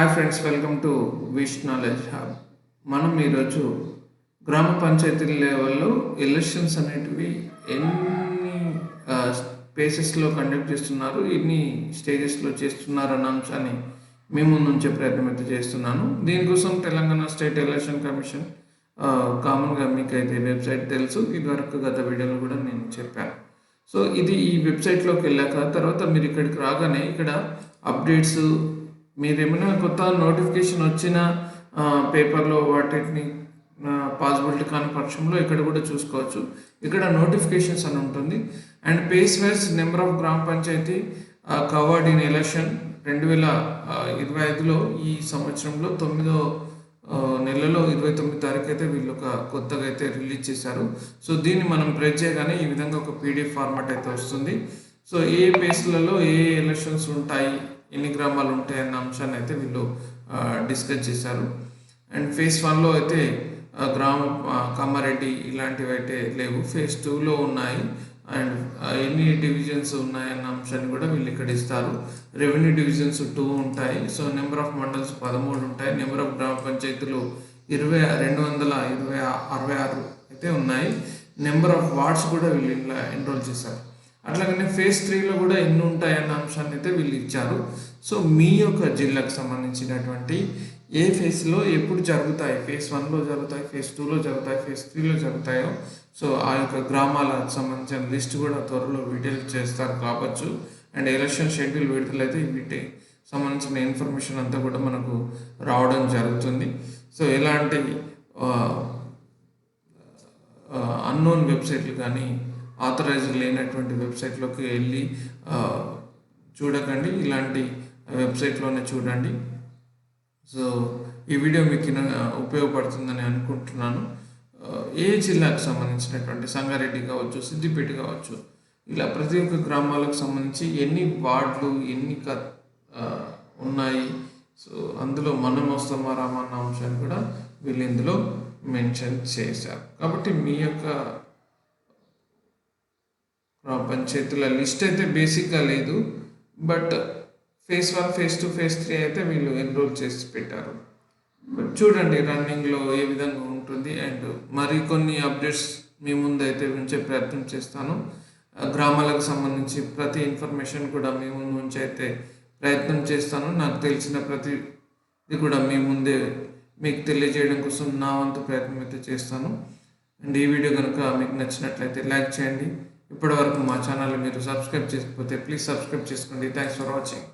Hi friends welcome to wish knowledge hub మనం ఈరోజు గ్రామ పంచాయతీ లెవెల్లో ఎలక్షన్స్ అనేటివి ఎన్ని స్పేసెస్లో కండక్ట్ చేస్తున్నారు ఎన్ని స్టేజెస్లో చేస్తున్నారు అన్న అంశాన్ని మీ ముందు ఉంచే ప్రయత్నం అయితే చేస్తున్నాను. దీనికోసం తెలంగాణ స్టేట్ ఎలక్షన్ కమిషన్ కామన్గా మీకు అయితే వెబ్సైట్ తెలుసు. ఇదివరకు గత వీడియోలో కూడా నేను చెప్పాను. సో ఇది ఈ వెబ్సైట్లోకి వెళ్ళాక తర్వాత మీరు ఇక్కడికి రాగానే ఇక్కడ అప్డేట్స్ మీరేమైనా కొత్త నోటిఫికేషన్ వచ్చిన పేపర్లో వాటిని పాసిబిలిటీ కాని పక్షంలో ఇక్కడ కూడా చూసుకోవచ్చు. ఇక్కడ నోటిఫికేషన్స్ అని ఉంటుంది. And phase wise number of గ్రామ పంచాయతీ కవర్డ్ ఇన్ ఎలక్షన్ రెండు వేల ఇరవై ఐదులో ఈ సంవత్సరంలో తొమ్మిదో నెలలో ఇరవై తొమ్మిది తారీఖు అయితే వీళ్ళు ఒక కొత్తగా అయితే రిలీజ్ చేశారు. సో దీన్ని మనం ప్రెస్ చేయగానే ఈ విధంగా ఒక పీడిఎఫ్ ఫార్మాట్ అయితే వస్తుంది. సో ఏ ప్లేస్లలో ఏ ఎలక్షన్స్ ఉంటాయి ఎన్ని గ్రామాలు ఉంటాయి అన్న అంశాన్ని అయితే వీళ్ళు డిస్కస్ చేశారు. అండ్ ఫేజ్ వన్లో అయితే గ్రామ కామారెడ్డి ఇలాంటివి అయితే లేవు. ఫేజ్ టూలో ఉన్నాయి. అండ్ ఎన్ని డివిజన్స్ ఉన్నాయన్న అంశాన్ని కూడా వీళ్ళు ఇక్కడ ఇస్తారు. రెవెన్యూ డివిజన్స్ టూ ఉంటాయి. సో నెంబర్ ఆఫ్ మండల్స్ పదమూడు ఉంటాయి. నెంబర్ ఆఫ్ గ్రామ పంచాయతీలు ఇరవై రెండు వందల ఇరవై అరవై ఆరు అయితే ఉన్నాయి. నెంబర్ ఆఫ్ వార్డ్స్ కూడా వీళ్ళు ఇలా ఎన్రోల్ చేశారు. అట్లాగనే ఫేజ్ త్రీలో కూడా ఎన్ని ఉంటాయన్న అంశాన్ని అయితే వీళ్ళు ఇచ్చారు. సో మీ యొక్క జిల్లాకు సంబంధించినటువంటి ఏ ఫేజ్లో ఎప్పుడు జరుగుతాయి? ఫేజ్ వన్లో జరుగుతాయి ఫేజ్ టూలో జరుగుతాయి ఫేజ్ త్రీలో జరుగుతాయో? సో ఆ యొక్క గ్రామాలకు సంబంధించిన లిస్ట్ కూడా త్వరలో విడుదల చేస్తారు కావచ్చు. అండ్ ఎలక్షన్ షెడ్యూల్ విడుదలైతే వీటి సంబంధించిన ఇన్ఫర్మేషన్ అంతా కూడా మనకు రావడం జరుగుతుంది. సో ఎలాంటి అన్నోన్ వెబ్సైట్లు కానీ ఆథరైజ్ లేనటువంటి వెబ్సైట్లోకి వెళ్ళి చూడకండి. ఇలాంటి వెబ్సైట్లోనే చూడండి. సో ఈ వీడియో మీకు ఉపయోగపడుతుందని అనుకుంటున్నాను. ఏ జిల్లాకు సంబంధించినటువంటి సంగారెడ్డి కావచ్చు సిద్దిపేట కావచ్చు ఇలా ప్రతి ఒక్క గ్రామాలకు సంబంధించి ఎన్ని వార్డులు ఎన్ని క ఉన్నాయి. సో అందులో మనం వస్తామా రామా అన్న అంశాన్ని కూడా వీళ్ళు ఇందులో మెన్షన్ చేశారు. కాబట్టి మీ యొక్క గ్రామ పంచాయతీల లిస్ట్ అయితే బేసిక్గా లేదు. But phase one phase two phase three అయితే వీళ్ళు ఎన్రోల్ చేసి పెట్టారు. బట్ చూడండి రన్నింగ్లో ఏ విధంగా ఉంటుంది అండ్ మరికొన్ని అప్డేట్స్ మీ ముందు అయితే ఉంచే ప్రయత్నం చేస్తాను. గ్రామాలకు సంబంధించి ప్రతి ఇన్ఫర్మేషన్ కూడా మీ ముందు ఉంచి అయితే ప్రయత్నం చేస్తాను. నాకు తెలిసిన ప్రతి ఇది కూడా మీ ముందే మీకు తెలియజేయడం కోసం నా వంతు ప్రయత్నం అయితే చేస్తాను. అండ్ ఈ వీడియో కనుక మీకు నచ్చినట్లయితే లైక్ చేయండి. ఇప్పటివరకు మా ఛానల్ మీరు సబ్స్క్రైబ్ చేసుకోకపోతే ప్లీజ్ సబ్స్క్రైబ్ చేసుకోండి. Thanks for watching